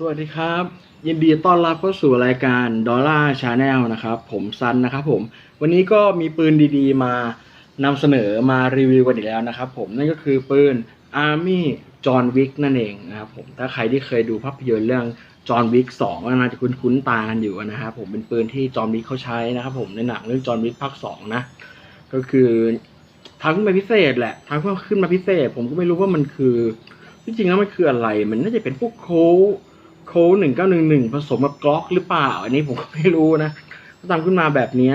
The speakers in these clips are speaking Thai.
สวัสดีครับ ยินดีต้อนรับเข้าสู่รายการ Dollar Channel นะครับผมซันนะครับผมวันนี้ก็มีปืนดีๆ มานำเสนอมารีวิวกันอีกแล้วนะครับผมนั่นก็คือปืน Army John Wick นั่นเองนะครับผมถ้าใครที่เคยดูภาพยนตร์เรื่อง John Wick 2ก็น่าจะคุ้นๆตากันอยู่นะครับผมเป็นปืนที่ John Wick เขาใช้นะครับผมในหนังเรื่อง John Wick ภาค2นะก็คือทางขึ้นมาพิเศษแหละทางขึ้นมาพิเศษ ผมก็ไม่รู้ว่ามันคือจริงๆแล้วมันคืออะไร มันน่าจะเป็นพวกโค้ โค้ดหนึ่งเก้าหนึ่งหนึ่งผสมกับกล็อกหรือเปล่า อันนี้ผมก็ไม่รู้นะก็ตามขึ้นมาแบบนี้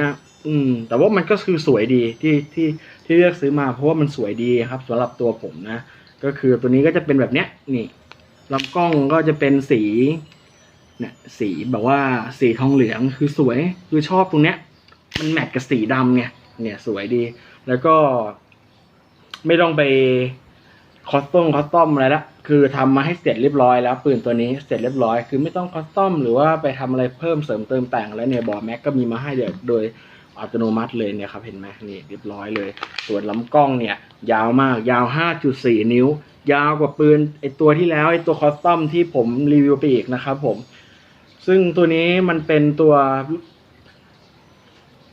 อืม แต่ว่ามันก็คือสวยดีที่ที่ที่เลือกซื้อมาเพราะว่ามันสวยดีครับสำหรับตัวผมนะ ก็คือตัวนี้ก็จะเป็นแบบเนี้ยนี่ลำกล้องก็จะเป็นสีเนี่ยสีแบบว่าสีทองเหลืองคือสวยคือชอบตรงเนี้ย มันแมทกับสีดำไงเนี่ยสวยดี แล้วก็ ไม่ต้องไปคอสตอมคอสตอมอะไรละ คือทำมาให้เสร็จเรียบร้อยแล้วปืนตัวนี้เสร็จเรียบร้อยคือไม่ต้องคอสตอมหรือว่าไปทำอะไรเพิ่มเสริมเติมแต่งแล้วเนี่ยบอร์แม็กก็มีมาให้เดี๋ยวโดยอัตโนมัติเลยเนี่ยครับเห็นไหมนี่เรียบร้อยเลย ส่วนลำกล้องเนี่ย ยาวมากยาว 5.4 นิ้ว ยาวกว่าปืนไอตัวที่แล้วไอตัวคอสตอมที่ผมรีวิวไปอีกนะครับผม ซึ่งตัวนี้มันเป็นตัว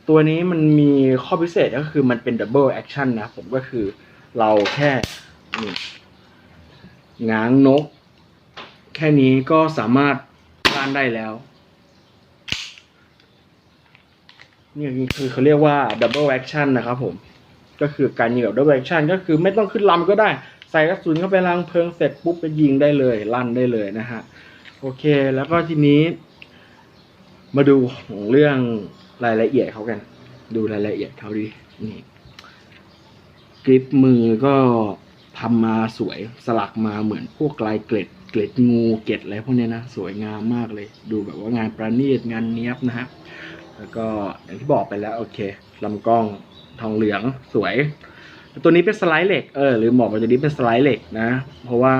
ตัวนี้มันมีข้อพิเศษก็คือมันเป็นดับเบิลแอคชั่นนะผมก็คือเราแค่นี่ ง้างนก แค่นี้ก็สามารถล่านได้แล้วนี่คือเขาเรียกว่าดับเบิลแอคชั่นนะครับผม ก็คือการยิงแบบดับเบิลแอคชั่นก็คือไม่ต้องขึ้นลำก็ได้ ใส่กระสุนเข้าไปรังเพลิงเสร็จปุ๊บไปยิงได้เลย ลั่นได้เลยนะฮะ โอเค แล้วก็ทีนี้ มาดูของเรื่องรายละเอียดเขากัน ดูรายละเอียดเขาดิ นี่กริปมือก็ ทำมาสวยสลักมาเหมือนพวกลายเกล็ด เกล็ดงูเกล็ดอะไรพวกเนี้ยนะ สวยงามมากเลย ดูแบบว่างานประณีตงานเนี้ยบนะฮะแล้วก็อย่างที่บอกไปแล้วโอเคลำกล้องทองเหลืองสวย ตัวนี้เป็นสไลด์เหล็กเออหรือบอกว่าตัวนี้เป็นสไลด์เหล็กนะ เพราะว่า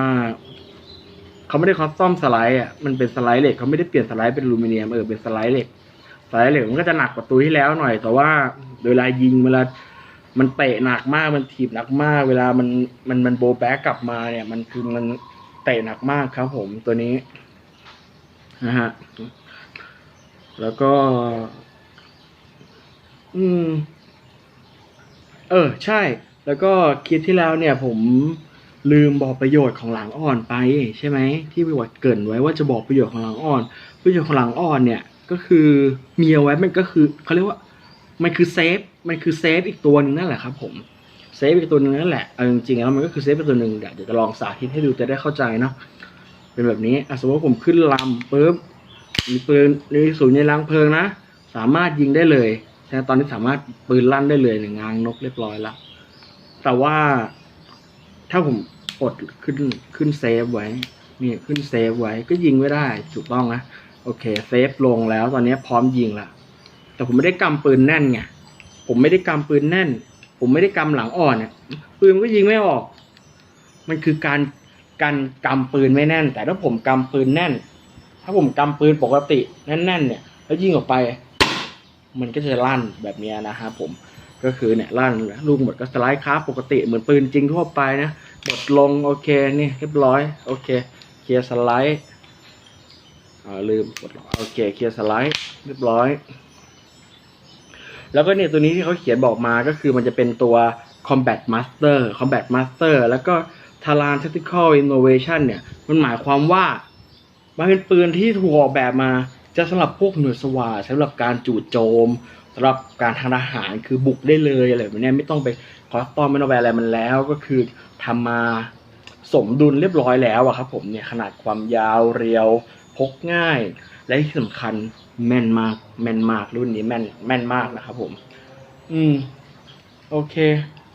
เขาไม่ได้คอสตอมสไลด์อะมันเป็นสไลด์เหล็กเขาไม่ได้เปลี่ยนสไลด์เป็นอลูมิเนียมเออเป็นสไลด์เหล็กสไลด์เหล็กมันก็จะหนักกว่าตัวที่แล้วหน่อย แต่ว่าเวลายิงเวลา มันเตะหนักมากมันถีบหนักมาก เวลามันมันมันโบแบ็กกลับมาเนี่ย มันคือมันเตะหนักมากครับผมตัวนี้นะฮะแล้วก็ อืม เออ ใช่ แล้วก็คลิปที่แล้วเนี่ย ผมลืมบอกประโยชน์ของหลังอ่อนไปใช่ไหมที่พี่วัดเกินไว้ว่าจะบอกประโยชน์ของหลังอ่อน ประโยชน์ของหลังอ่อนเนี่ย ก็คือมีเอาไว้มันก็คือเขาเรียกว่า มันคือเซฟมันคือเซฟอีกตัวหนึ่งนั่นแหละครับผมเซฟอีกตัวหนึ่งนั่นแหละเอาจริงๆแล้วมันก็คือเซฟอีกตัวหนึ่งเดี๋ยวจะลองสาธิตให้ดูจะได้เข้าใจเนาะเป็นแบบนี้อสมมติผมขึ้นลำปุ๊บมีปืนมีศูนย์ในรังเพลิงนะ สามารถยิงได้เลยแต่ตอนนี้สามารถปืนลั่นได้เลยหนึ่งงางนกเรียบร้อยแล้วแต่ว่าถ้าผมกดขึ้นขึ้นเซฟไว้นี่ขึ้นเซฟไว้ก็ยิงไม่ได้ถูกต้องนะโอเคเซฟลงแล้วตอนนี้พร้อมยิงละ แต่ผมไม่ได้กำปืนแน่นไงผมไม่ได้กำปืนแน่น ผมไม่ได้กำหลังอ่อนเนี่ยปืนมันก็ยิงไม่ออก มันคือการการกำปืนไม่แน่น แต่ถ้าผมกำปืนแน่น ถ้าผมกำปืนปกติแน่นๆ เนี่ย แล้วยิงออกไป มันก็จะลั่นแบบนี้นะครับผมก็คือเนี่ยลั่นลูกหมดก็สไลด์คราปกติเหมือนปืนจริงทั่วไปนะหมดลงโอเคนี่เรียบร้อยโอเคเคลียร์สไลด์อ่าลืมกดโอเคเคลียร์สไลด์เรียบร้อย แล้วก็เนี่ยตัวนี้ที่เขาเขียนบอกมาก็คือมันจะเป็นตัว combat master combat master แล้วก็ Taran tactical innovation เนี่ยมันหมายความว่า มันเป็นปืนที่ถูกออกแบบมาจะสำหรับพวกหน่วยสวาสำหรับการจู่โจมสำหรับการทางทหารคือบุกได้เลยอะไรแบบนี้ไม่ต้องไปคอสตอมไม่ต้องไปอะไรมันแล้วก็คือทำมาสมดุลเรียบร้อยแล้วอะครับผมเนี่ยขนาดความยาวเรียวพกง่าย และที่สำคัญ แม่นมาก แม่นมากรุ่นนี้แม่นแม่นมากนะครับผม อืม โอเค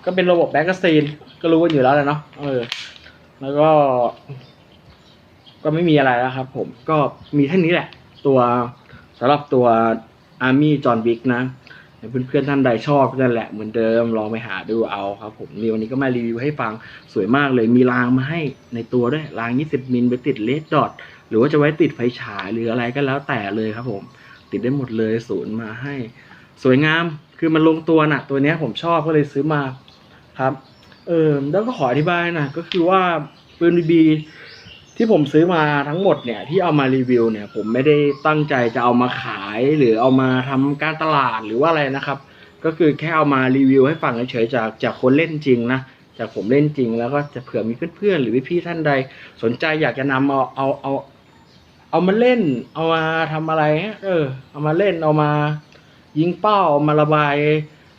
ก็เป็นระบบแบ็กซีนก็รู้กันอยู่แล้วแหละเนาะเออ แล้วก็ ก็ไม่มีอะไรแล้วครับ ผมก็มีแค่านี้แหละ ตัวสำหรับตัว Army John Wick นะเพื่อนๆท่านใดชอบก็นั่นแหละเหมือนเดิมลองไปหาดูเอาครับ ผมนี่วันนี้ก็มารีวิวให้ฟังสวยมากเลยมีรางมาให้ในตัวด้วยราง 20มิลไปติดเลดดอท หรือว่าจะไว้ติดไฟฉายหรืออะไรก็แล้วแต่เลยครับผม ติดได้หมดเลยศูนย์มาให้ สวยงามคือมันลงตัวน่ะ ตัวเนี้ยผมชอบก็เลยซื้อมาครับ เออแล้วก็ขออธิบายนะก็คือว่าปืนบีบีที่ผมซื้อมาทั้งหมดเนี่ยที่เอามารีวิวเนี่ยผมไม่ได้ตั้งใจจะเอามาขายหรือเอามาทำการตลาดหรือว่าอะไรนะครับ ก็คือแค่เอามารีวิวให้ฟังเฉยๆจากจากคนเล่นจริงนะจากผมเล่นจริงแล้วก็จะเผื่อมีเพื่อนๆหรือพี่ๆท่านใด สนใจอยากจะนำเอาเอาเอา เอามาเล่น เอามาทำอะไรฮะเออ เอามาเล่นเอามา ยิงเป้าเอามาระบาย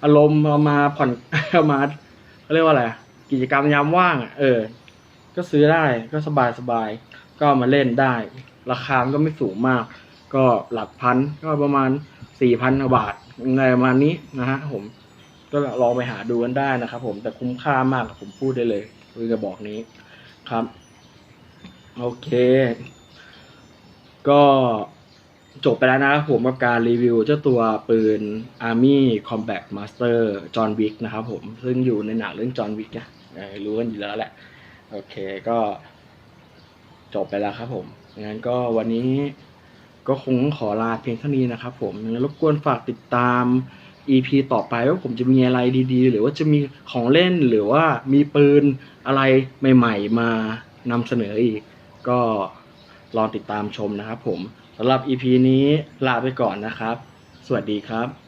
อารมณ์เอามาผ่อนเอามาเขาเรียกว่าอะไรกิจกรรมยามว่างอะเออ ก็ซื้อได้ก็สบายสบายก็มาเล่นได้ ราคาก็ไม่สูงมาก ก็หลักพันก็ประมาณสี่พันบาทในประมาณนี้นะฮะผมก็ลองไปหาดูกันได้นะครับผมแต่คุ้มค่ามากผมพูดได้เลยคือกระบอกนี้ครับ โอเค ก็จบไปแล้วนะครับผมกับการรีวิวเจ้าตัวปืน Army Combat Master John Wick นะครับผม ซึ่งอยู่ในหนังเรื่อง John Wick นะรู้กันอยู่แล้วแหละ โอเคก็จบไปแล้วครับผมงั้นก็วันนี้ก็คงขอลาเพียงเท่านี้นะครับผมงั้นรบกวนฝากติดตาม EP ต่อไปว่าผมจะมีอะไรดีๆ หรือว่าจะมีของเล่นหรือว่ามีปืนอะไรใหม่ ๆ มานำเสนออีก ก็ ลองติดตามชมนะครับผมสำหรับ EP นี้ลาไปก่อนนะครับ สวัสดีครับ